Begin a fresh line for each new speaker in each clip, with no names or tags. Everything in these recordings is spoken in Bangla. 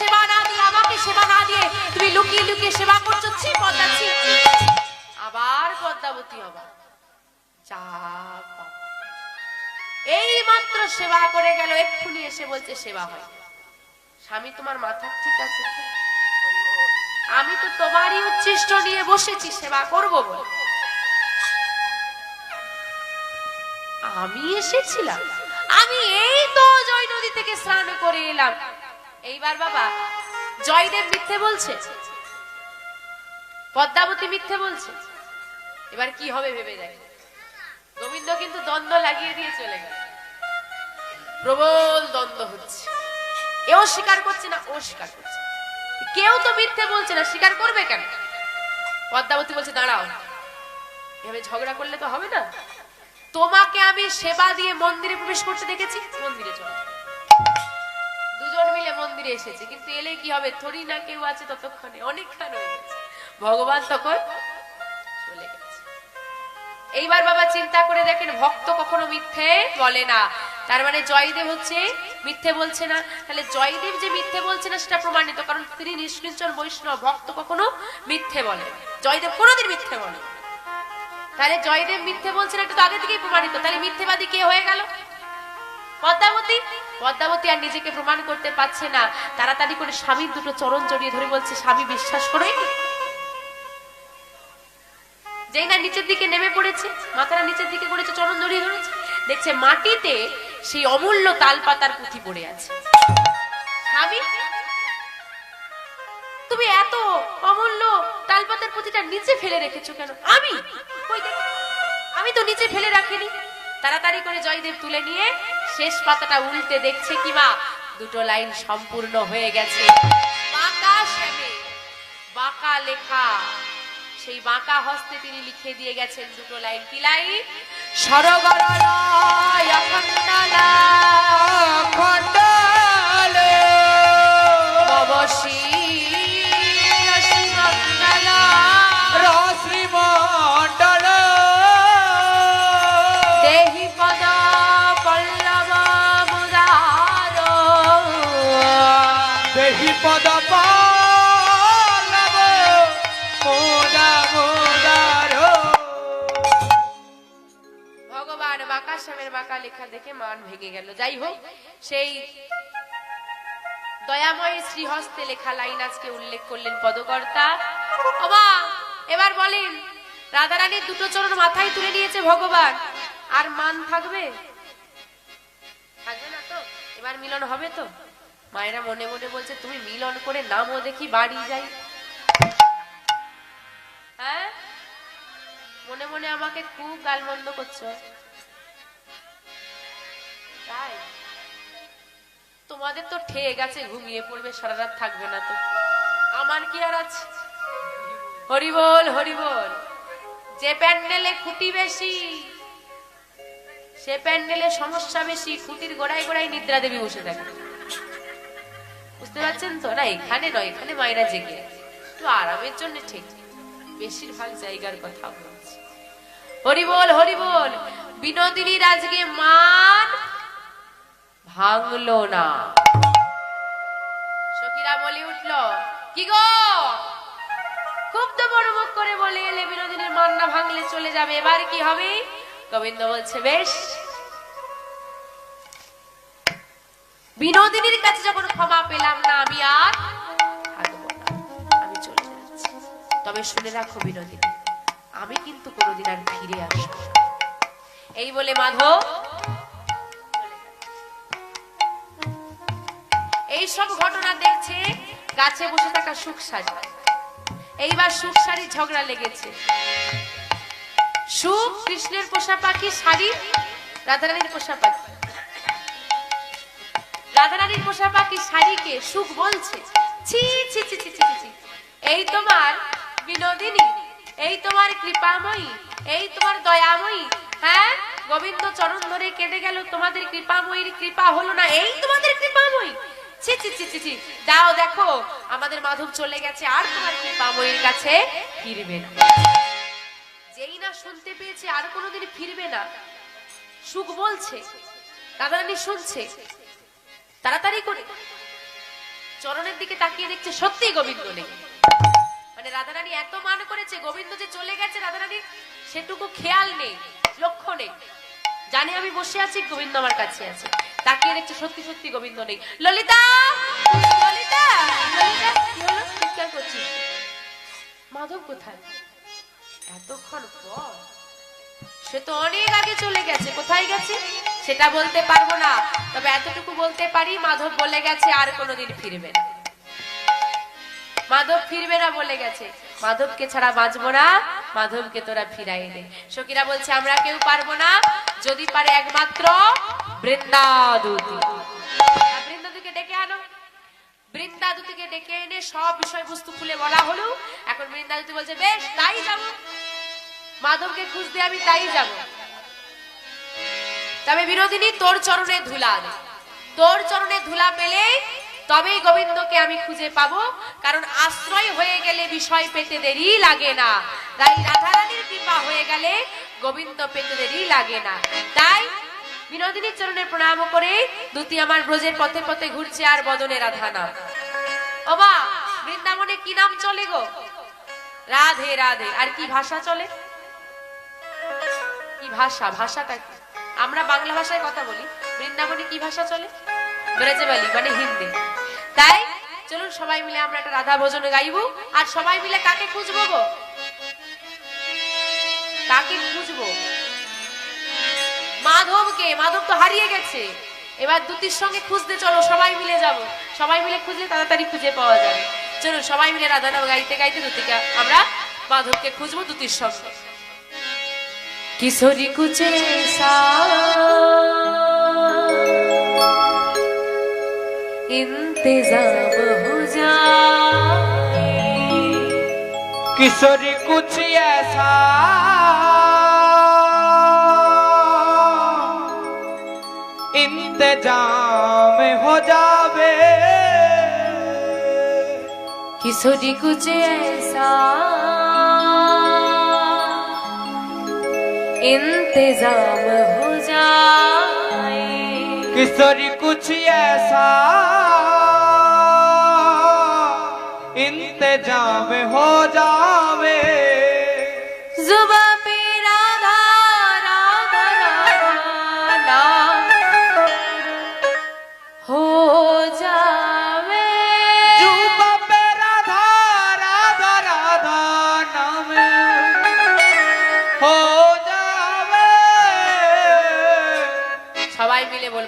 সেবা না দিয়ে, আমাকে সেবা না দিয়ে তুমি লুকিয়ে লুকিয়ে সেবা করছ, ছি। আবার পদ্মাবতী হবা। এই মাত্র সেবা করে গেল, এক্ষুনি এসে বলছে সেবা হয়। স্বামী, তোমার মাথা ঠিক আছে? আমি তো তোমারই উচ্ছিষ্ট নিয়ে বসেছি, সেবা করব বলে। আমি এসেছিলাম। আমি এই তো জয় নদী থেকে স্নান করে এলাম। এইবার বাবা, জয়দেব মিথ্যে বলছে। পদ্মাবতী মিথ্যে বলছে। এবার কি হবে ভেবে দেখ। গোবিন্দ কিন্তু দ্বন্দ্ব লাগিয়ে দিয়ে চলে গেল। প্রবল দ্বন্দ্ব হচ্ছে। এও স্বীকার করছে না, ও স্বীকার করছে। কেউ তো মিথ্যে বলছে না, স্বীকার করবে কেন? পদ্মাবতী বলছে, দাঁড়াও, এভাবে ঝগড়া করলে তো হবে না। তোমাকে আমি সেবা দিয়ে মন্দিরে প্রবেশ করতে দেখেছি, মন্দিরে চলো। মিলে মন্দিরে এসেছে, কিন্তু এলে কি হবে? থরি না কেউ আছে ততক্ষণে, অনেকক্ষণ হয়ে গেছে। ভগবান তখন এইবার বাবা চিন্তা করে দেখেন, ভক্ত কখনো মিথ্যে বলে না। তার মানে জয়দেব হচ্ছে, মিথ্যে বলছে না। তাহলে জয়দেব যে মিথ্যে বলছে না, সেটা প্রমাণিত, কারণ তিনি নিষ্কিঞ্চন বৈষ্ণব, ভক্ত কখনো মিথ্যে বলে জয়দেব কোনোদিন মিথ্যে বলে তাহলে জয়দেব মিথ্যে বলছে না, এটা তো আগে থেকেই প্রমাণিত। তাহলে মিথ্যেবাদী কে হয়ে গেল? পদ্মাবতী? পদ্মাবতী আর নিজেকে প্রমাণ করতে পারছে না। তাড়াতাড়ি করে স্বামীর দুটো চরণ জড়িয়ে ধরে বলছে, স্বামী, বিশ্বাস করে? যেই না নিচের দিকে নেমে পড়েছে, মাথাটা নিচের দিকে করেছে, চরণ জড়িয়ে ধরেছে, দেখছে মাটিতে সেই অমূল্য তাল পাতার পুঁথি পড়ে আছে। স্বামী, তুমি এত অমূল্য তালপাতার পুঁথিটা নিচে ফেলে রেখেছো কেন? আমি? আমি তো নিচে ফেলে রাখিনি। তাড়াতাড়ি করে জয়দেব তুলে নিয়ে শেষ পাতাটা উল্টে দেখছে কি মা? দুটো লাইন সম্পূর্ণ হয়ে গেছে। বাঁকা শ্যামে বাঁকা লেখা। সেই বাঁকা হস্তে তিনি লিখে দিয়ে গেছেন দুটো লাইন। কি লাইন? সরগরলয় অখণ্ডলা। পদ ভগবান বাঁকা লেখা লাইন আজকে উল্লেখ করলেন পদকর্তা। ওমা, এবার বলেন, রাধারানীর দুটো চরণ মাথায় তুলে নিয়েছে ভগবান। আর মান থাকবে? থাকবে না তো? এবার মিলন হবে তো? মায়েরা মনে মনে বলছে, তুমি মিলন করে নামও দেখি, বাড়ি যাই। হ্যাঁ? মনে মনে আমাকে খুব গালমন্দ করছ। তাই? তোমাদের তো ঠেয়ে গেছে, ঘুমিয়ে পড়বে সারা রাত থাকবে না তো। আমার কি আর আছে? হরিবল হরিবল। যে প্যান্ডেলে খুঁটি বেশি, সে প্যান্ডেলে সমস্যা বেশি, খুঁটির গোড়ায় গোড়ায় নিদ্রা দেবী বসে থাকে। বুঝতে পারছেন তো? না, এখানে নয়, এখানে মায়েরা জেগে। একটু আরামের জন্য ঠিক। বেশিরভাগ জায়গার কথা বলছি। হরিবল হরিবল বিনোদিনীর আজকে মান ভাঙলো না। সখীরা বলে উঠল, কি গো? খুব তো বড় মুখ করে বলে এলে বিনোদিনীর মান না ভাঙলে চলে যাবে। এবার কি হবে? গোবিন্দ বলছে, বেশ বিনোদিনীর কাছে যখন ক্ষমা পেলাম না, আমি আর আমি চলে যাচ্ছি। তবে শুনে রাখো বিনোদিনী, আমি কিন্তু কোনোদিন আর ফিরে আসব এই বলে মাধব এই সব ঘটনা দেখছে, গাছে বসে থাকা সুখ সারি এইবার সুখ সারি ঝগড়া লেগেছে। সুখ, কৃষ্ণের পোষা পাখি শাড়ি রাধারানীর পোষা পাখি। রাধারানীর পোষা পাখি শাড়িকে সুখ বলছে। ছি ছি ছি ছি ছি এই তোমার বিনোদিনী, এই তোমার কৃপাময়ী, এই তোমার দয়াময়ী হ্যাঁ? গোবিন্দ চরণ ধরে কেটে গেল, তোমাদের কৃপাময়ীর কৃপা হলো না, এই তোমাদের কৃপাময়ী। ছি ছি ছি ছি ছি। দাও দেখো, আমাদের মাধব চলে গেছে, আর তোমার কৃপাময়ীর কাছে ফিরবে না। যেই না শুনতে পেয়েছে, আর কোনোদিন ফিরবে না। সুখ বলছে, রাধারানী শুনছে। তাড়াতাড়ি করে। চরণের দিকে তাকিয়ে দেখছে সত্যিই গোবিন্দ নেই। মানে রাধারানী এত মান করেছে, গোবিন্দ যে চলে গেছে রাধারানী, সেটুকু খেয়াল নেই, লক্ষ্য নেই। জানে আমি বসে আছি, গোবিন্দ আমার কাছে আছে। তাকিয়ে দেখছে সত্যি সত্যি গোবিন্দ নেই। ললিতা! ললিতা! ললিতা, কি চিৎকার করছিস মাধব কোথায়? এতক্ষণ পর। সে তো অনেক আগে চলে গেছে, কোথায় গেছে? সেটা বলতে পারব না। তবে এতটুকু বলতে পারি, মাধব বলে গেছে আর কোনোদিন ফিরবে না। মাধব ফিরবে না বলে গেছে। মাধবকে ছাড়া বাঁচবো না, মাধবকে তোরা ফিরাই দে সখীরা বলছে, আমরা কেউ পারব না। যদি পারে একমাত্র বৃন্দাদুতি। বৃন্দাদুকে ডেকে আনো। বৃন্দাদুতিকে ডেকে এনে সব বিষয়বস্তু খুলে বলা হলো। এখন বৃন্দাদুতি বলছে, বেশ, তাই যাব। মাধবকে খুঁজতে আমি তাই যাব। তবে বিনোদিনী তোর চরণে ধুলা। তোর চরণে ধুলা পেলে তবেই গোবিন্দকে আমি খুঁজে পাবো, কারণ আশ্রয় হয়ে গেলে বিষয় পেতে দেরি লাগে না। তাই রাধারানীর কৃপা হয়ে গেলে গোবিন্দ পেতে দেরি লাগে না। তাই বিনোদিনীর চরণে প্রণাম করে দুটি আমার ব্রজের পথে পথে ঘুরছে আর বদনে রাধা নাম। ওবা বৃন্দাবনে কি নাম চলে গো? রাধে রাধে। আর কি ভাষা চলে? কি ভাষা? ভাষাটা কি? আমরা বাংলা ভাষায় কথা বলি। বৃন্দাবনে কি ভাষা চলে? ব্রজবালি মানে হিন্দি। তাই, চলুন সবাই মিলে আমরা একটা রাধা ভোজন গাইবো। আর সবাই মিলে কাকে খুঁজবো গো? কাকে খুঁজবো? মাধবকে, মাধব তো হারিয়ে গেছে। এবার দুটির সঙ্গে খুঁজতে চলো, সবাই মিলে যাব। সবাই মিলে খুঁজলে তাড়াতাড়ি খুঁজে পাওয়া যাবে। চলুন সবাই মিলে রাধা গাইতে গাইতে দুতিকে আমরা মাধবকে খুঁজবো দুটির সঙ্গে। किशोरी कुछ ऐसा इंतजाम हो जाए
किशोरी कुछ ऐसा इंतजाम हो जावे
किशोरी कुछ ऐसा इंतज़ाम हो जाए।
किशोरी कुछ ऐसा इंतज़ाम हो जावे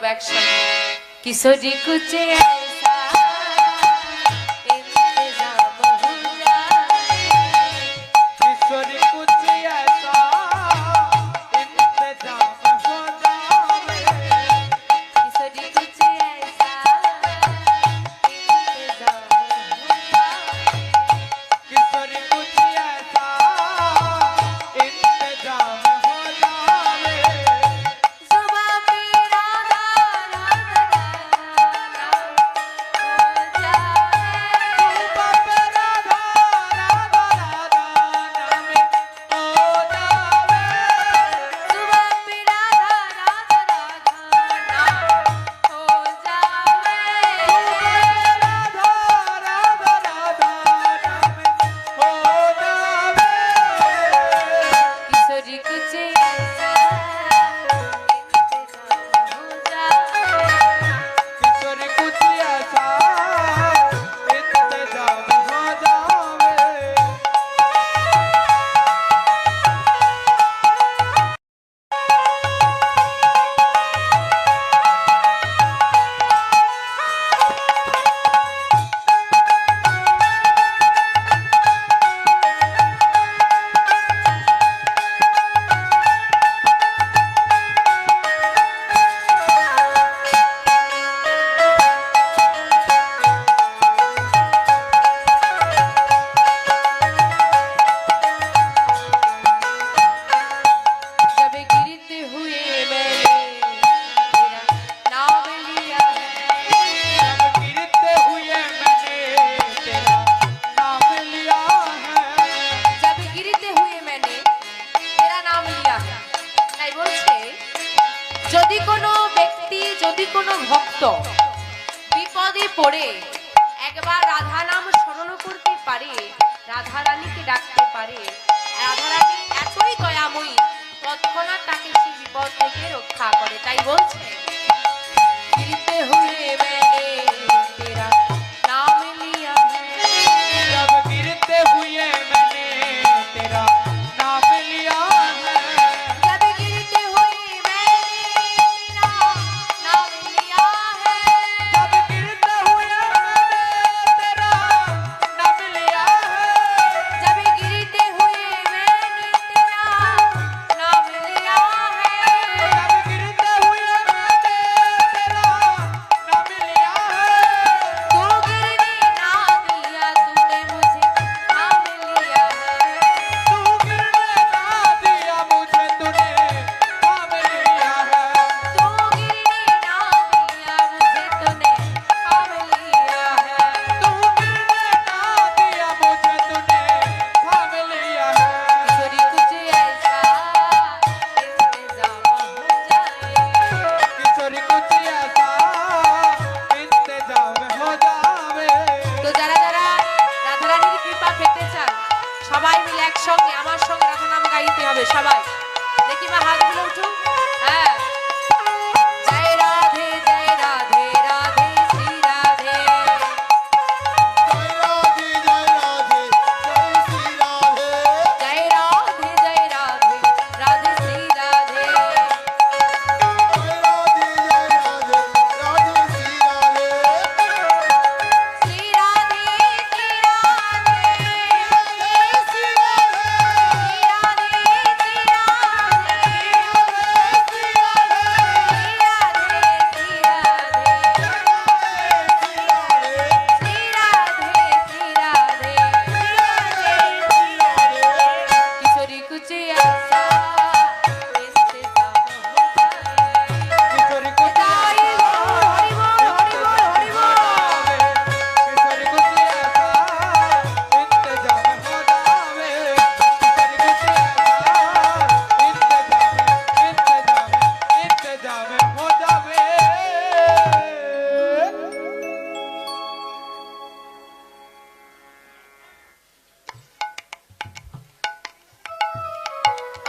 একসঙ্গে কিশোরী কুচে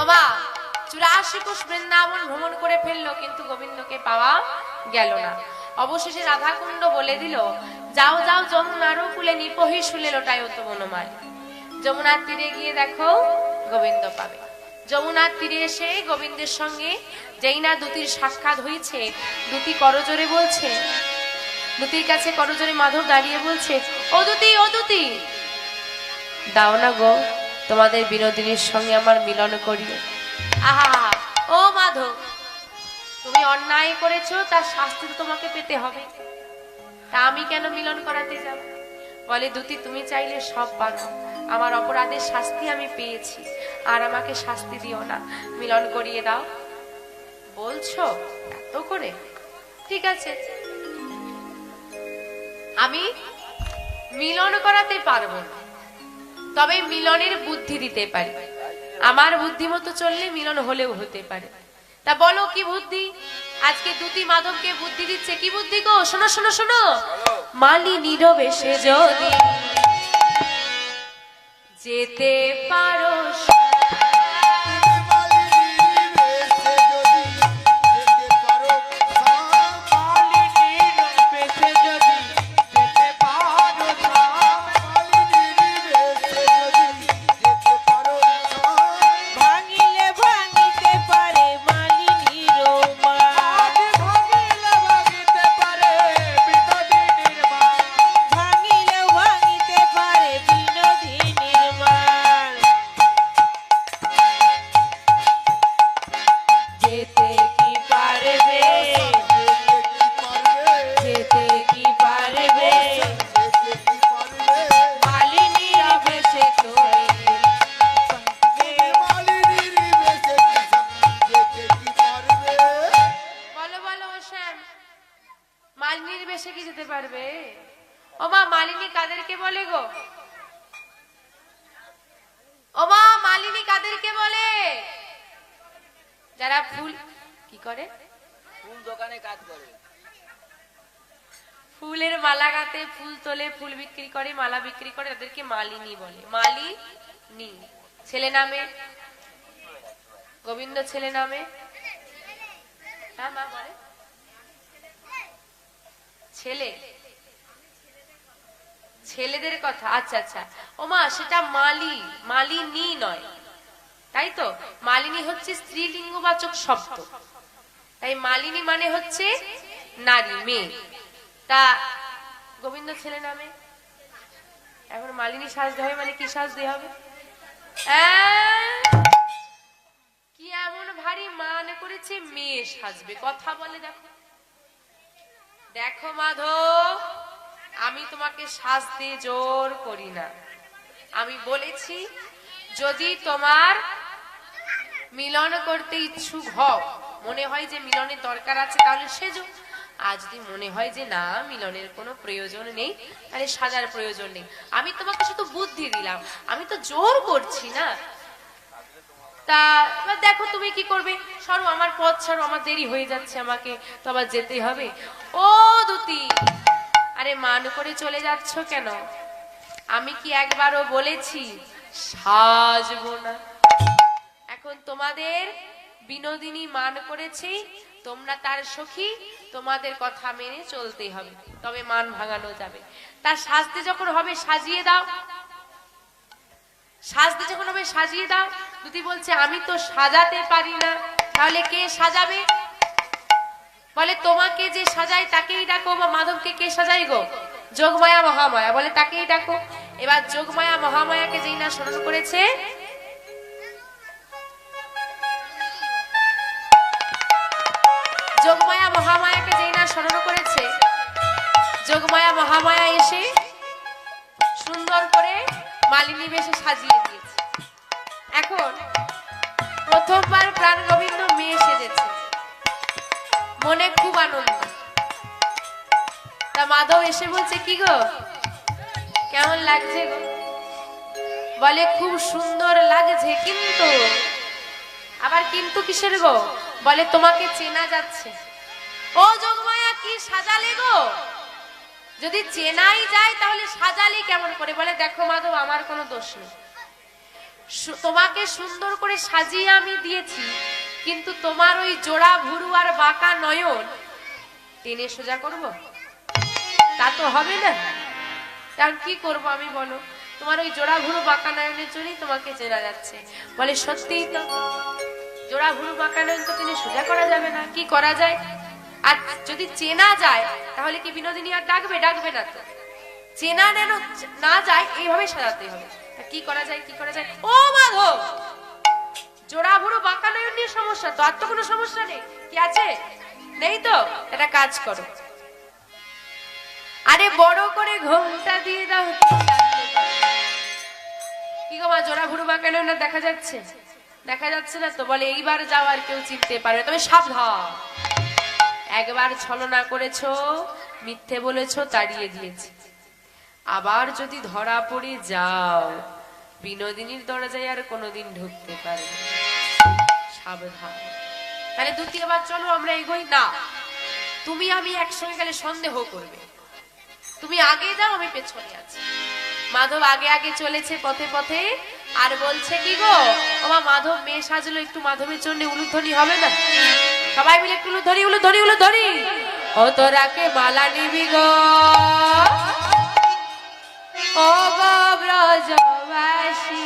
বাবা চুরাশি কোষ বৃন্দাবন ভ্রমণ করে ফেলল কিন্তু গোবিন্দকে পাওয়া গেল না। অবশেষে রাধাকুণ্ড বলে দিল, যাও যাও, যমুনারও কুলে নিপহি শুলে লোটায় তো বনমালী যমুনার তীরে গিয়ে দেখো, গোবিন্দ পাবে। যমুনার তীরে এসে গোবিন্দের সঙ্গে যেই না দুতির সাক্ষাৎ হয়েছে দুতি করজোরে বলছে, দুতির কাছে করজোরে মাধব দাঁড়িয়ে বলছে, ও দুতি ও দুতি, দাও না গো। তোমাদের বিনোদিনীর সঙ্গে আমার মিলন করিয়ে আহা, ও মাধব, তুমি অন্যায় করেছ, তার শাস্তি তো তোমাকে পেতে হবে। তা আমি কেন মিলন করাতে যাব? বলে, দুতি, তুমি চাইলে সব পারো। আমার অপরাধের শাস্তি আমি পেয়েছি, আর আমাকে শাস্তি দিও না। মিলন করিয়ে দাও। বলছো, এত করে? ঠিক আছে। আমি মিলন করাতে পারব না। তবে মিলনের বুদ্ধি দিতে পারি। আমার বুদ্ধি মতো চললে মিলন হলেও হতে পারে। তা বলো, কি বুদ্ধি? আজকে দুটি মাধবকে বুদ্ধি দিচ্ছে কি বুদ্ধি গো? শোনো শোনো শোনো। মালি নীরবে সে যদি যেতে পারো মালা গাতে ফুল তোলে, ফুল বিক্রি করে, মালা বিক্রি করে, তাদেরকে মালিনী বলে। মালিনী। ছেলে নামে? গোবিন্দ ছেলে নামে? হ্যাঁ মা বলে। ছেলে। ছেলেদের কথা। আচ্ছা আচ্ছা। ও মা, সেটা মালি। মালিনী নয়। তাই তো? মালিনী হচ্ছে স্ত্রীলিঙ্গবাচক শব্দ। তাই মালিনী মানে হচ্ছে নারী, মেয়ে। তা গোবিন্দ ছেলে নামে। এখন মালিনী সাজতে হবে মানে কি সাজতে হবে? কি এমন ভারী মানে করেছে মেয়ে সাজবে, কথা বলে দেখো। দেখো মাধব, আমি তোমাকে সাজতে জোর করি না। আমি বলেছি, যদি তোমার মিলন করতে ইচ্ছুক হও, মনে হয় যে মিলনের দরকার আছে, তাহলে সেজো। আর যদি মনে হয় যে না, মিলনের কোনো প্রয়োজন নেই, তাহলে সাজার প্রয়োজন নেই। আমি তোমাকে শুধু বুদ্ধি দিলাম। আমি তো জোর করছি না। তা, এবার দেখো তুমি কি করবে। সরো, আমার পথ ছাড়ো, আমার দেরি হয়ে যাচ্ছে আমাকে। তো আবার যেতে হবে। ও দুতি, আরে মান করে চলে যাচ্ছ কেন? আমি কি একবারও বলেছি? সাজবো না। এখন তোমাদের বিনোদিনী মান করেছে, তোমরা তার সখী, তোমাদের কথা মেনে চলতে হবে, তবে মান ভাঙানো যাবে। তার সাজতে যখন হবে, সাজিয়ে দাও। সাজতে যখন হবে, সাজিয়ে দাও। দুতি বলছে, আমি তো সাজাতে পারি না। তাহলে কে সাজাবে? বলে, তোমাকে যে সাজাই, তাকেই ডাকো বা মাধবকে কে সাজাই গো? যোগমায়া মহামায়া, বলে, তাকেই ডাকো। এবার যোগমায়া মহামায়াকে যেই না স্মরণ করেছে যোগমায়া মহামায়াকে যেই না স্মরণ করেছে, যোগমায়া মহামায়া এসে সুন্দর করে মালিনী বেশে সাজিয়ে দিয়েছে। এখন প্রথমবার প্রাণ গোবিন্দ মেয়ে সেজেছে। মনে খুব আনন্দ। তা মাধব এসে বলছে, কি গো? কেমন লাগছে গো? বলে, খুব সুন্দর লাগছে কিন্তু। আবার কিন্তু কিসের গো? বলে, তোমাকে চেনা যাচ্ছে। ও যোগমায়া কি সাজালে গো? যদি চেনাই যায় তাহলে সাজালি কেমন করে? বলে, দেখো মাধব, আমার কোনো দোষ নেই। তোমাকে সুন্দর করে সাজিয়ে আমি দিয়েছি, কিন্তু তোমার ওই জোড়া ভুরু আর বাঁকা নয়ন, টেনে সোজা করব? তা তো হবে না। তার কি করব আমি বলো? তোমার ওই জোড়া ভুরু বাঁকা নয়নের জন্যই তোমাকে চেনা যাচ্ছে। বলে, সত্যিই তো, জোড়া ভুরু বাঁকা নয়ন তো টেনে সোজা করা যাবে না। কি করা যায়? আর যদি চেনা যায়, তাহলে কি বিনোদিনী আর ডাকবে? ডাকবে না তো। চেনা যেন না যায়, এইভাবে সাজাতে হবে। কি করা যায়, কি করা যায়? ও মাধব! জোড়া ভুরু বাঁকা নয়ন নিয়ে সমস্যা তো, আর তো কোনো সমস্যা নেই। কি আছে? নেই তো? একটা কাজ করো। আরে বড় করে ঘোমটা দিয়ে দাও। কি গো মা জোড়া ভুরু বাঁকা নয়ন দেখা যাচ্ছে? দেখা যাচ্ছে না তো? বলে এইবার যাও আর কেউ চিনতে পারবে তবে সাবধান। একবার ছলনা করেছ, মিথ্যে বলেছ, তাড়িয়ে দিয়েছি। আবার যদি ধরা পড়ে যাও, বিনোদিনীর দরজায় আর কোনোদিন ঢুকতে পারবে না। সাবধান। তাহলে দ্বিতীয়বার চলো, আমরা এগোই। না, তুমি আমি একসঙ্গে গেলে সন্দেহ করবে। তুমি আগে যাও, আমি পেছনে আছি। মাধব আগে আগে চলেছে পথে পথে, আর বলছে, কি গো? ওমা, মাধব মেয়ে সাজলো, একটু মাধবের জন্য উলুধ্বনি হবে না? সবাই মিলে একটু ধরি উলু ধরি ও তোরাকে মালা নিবি গো? ও গো ব্রজবাসী।